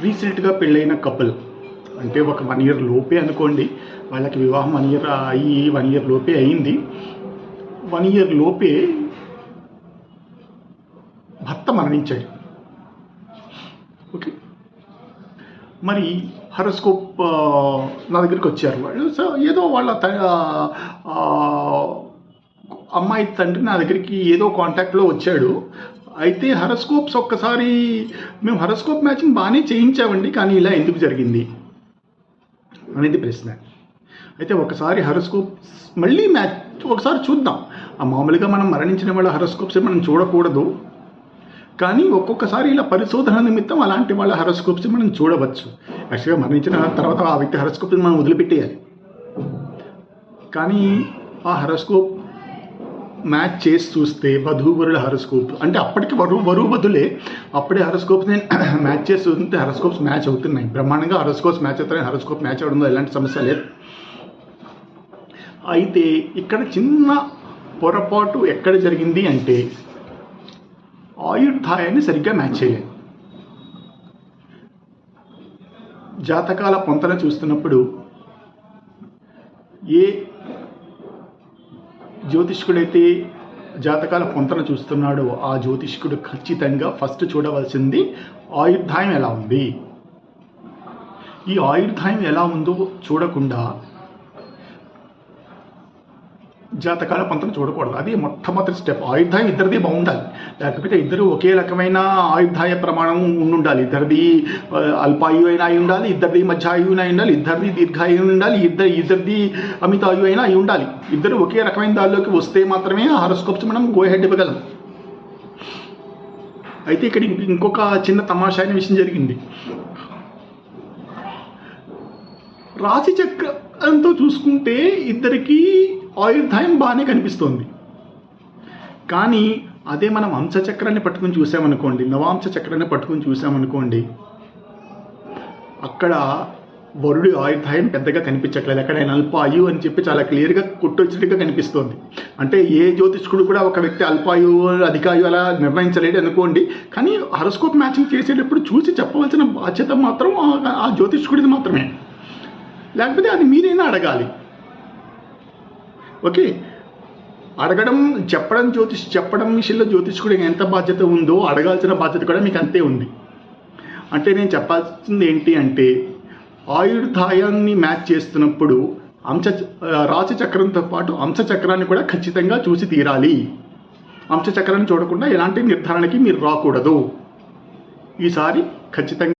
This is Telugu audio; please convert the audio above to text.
రీసెంట్గా పెళ్ళైన కపుల్ అంటే ఒక వన్ ఇయర్ లోపే అనుకోండి. వాళ్ళకి వివాహం వన్ ఇయర్ అయ్యి వన్ ఇయర్ లోపే అయింది. వన్ ఇయర్ లోపే భర్త మరణించాడు. ఓకే మరి హరోస్కోప్ నా దగ్గరికి వచ్చారు వాళ్ళు. సో ఏదో వాళ్ళ త- అమ్మాయి తండ్రి నా దగ్గరికి ఏదో కాంటాక్ట్లో వచ్చాడు. అయితే హరస్కోప్స్ ఒక్కసారి మేము హరస్కోప్ మ్యాచింగ్ బాగానే చేయించామండి కానీ ఇలా ఎందుకు జరిగింది అనేది ప్రశ్న. అయితే ఒకసారి హరస్కోప్స్ మళ్ళీ మ్యాచ్ ఒకసారి చూద్దాం. ఆ మామూలుగా మనం మరణించిన వాళ్ళ హరస్కోప్స్ మనం చూడకూడదు. కానీ ఒక్కొక్కసారి ఇలా పరిశోధన నిమిత్తం అలాంటి వాళ్ళ హరస్కోప్స్ మనం చూడవచ్చు. యాక్చువల్గా మరణించిన తర్వాత ఆ వ్యక్తి హరస్కోప్ని మనం వదిలిపెట్టేయాలి. కానీ ఆ హరస్కోప్ మ్యాచ్ చేసి చూస్తే వధూవరుల హరస్కోప్. అంటే అప్పటికి వరువు వరువు వధులే అప్పుడే హరస్కోప్ నేను మ్యాచ్ చేసి చూస్తుంటే హరస్కోప్స్ మ్యాచ్ అవుతున్నాయి. బ్రహ్మాండంగా హరస్కోప్స్ మ్యాచ్ అవుతున్నాయి. హరస్కోప్ మ్యాచ్ అవడంలో ఎలాంటి సమస్య లేదు. అయితే ఇక్కడ చిన్న పొరపాటు ఎక్కడ జరిగింది అంటే ఆయుర్ధాయాన్ని సరిగ్గా మ్యాచ్ చేయలేదు. జాతకాల పొంతన చూస్తున్నప్పుడు ఏ జ్యోతిష్కుడైతే జాతకాల పొంతన చూస్తున్నాడో ఆ జ్యోతిష్కుడు ఖచ్చితంగా ఫస్ట్ చూడవలసింది ఆయుర్ధాయం ఎలా ఉంది? ఈ ఆయుర్ధాయం ఎలా ఉందో చూడకుండా జాతకాల పంతులు చూడకూడదు. అది మొట్టమొదటి స్టెప్ ఆయుధాయం ఇద్దరిది బాగుండాలి. లేకపోతే ఇద్దరు ఒకే రకమైన ఆయుధాయ ప్రమాణం ఉండాలి ఇద్దరిది అల్పాయు అయినా అయి ఉండాలి ఇద్దరిది మధ్య ఉండాలి ఇద్దరిది దీర్ఘాయు ఉండాలి ఇద్దరు ఇద్దరిది అమితాయు అయినా అయి ఉండాలి. ఇద్దరు ఒకే రకమైన దానిలోకి వస్తే మాత్రమే ఆ హారోస్కోప్స్ మనం గోహెడ్ ఇవ్వగలం. అయితే ఇక్కడ ఇంకొక చిన్న తమాషా అయిన విషయం జరిగింది. రాశి చక్రంతో చూసుకుంటే ఇద్దరికి ఆయుర్ధాయం బాగానే కనిపిస్తుంది. కానీ అదే మనం అంశచక్రాన్ని పట్టుకుని చూసామనుకోండి నవాంశ చక్రాన్ని పట్టుకుని చూసామనుకోండి అక్కడ వరుడి ఆయుర్ధాయం పెద్దగా కనిపించట్లేదు. అక్కడ ఆయన అల్పాయు అని చెప్పి చాలా క్లియర్గా కొట్టొచ్చినట్టుగా కనిపిస్తోంది. అంటే ఏ జ్యోతిష్కుడు కూడా ఒక వ్యక్తి అల్పాయు అధికాయు అలా నిర్ణయించలేడు అనుకోండి కానీ హరస్కోప్ మ్యాచింగ్ చేసేటప్పుడు చూసి చెప్పవలసిన బాధ్యత మాత్రం ఆ- ఆ జ్యోతిష్కుడిది మాత్రమే. లేకపోతే అది మీరైనా అడగాలి. ఓకే. అడగడం చెప్పడం జ్యోతిష్ చెప్పడం విషయంలో జ్యోతిష్కుడికి ఎంత బాధ్యత ఉందో అడగాల్సిన బాధ్యత కూడా మీకు అంతే ఉంది. అంటే నేను చెప్పాల్సింది ఏంటి అంటే ఆయుర్ధాయాన్ని మ్యాచ్ చేస్తున్నప్పుడు అంశ రాశి చక్రంతో పాటు అంశ చక్రాన్ని కూడా ఖచ్చితంగా చూసి తీరాలి. అంశ చక్రాన్ని చూడకుండా ఎలాంటి నిర్ధారణకి మీరు రాకూడదు. ఈసారి ఖచ్చితంగా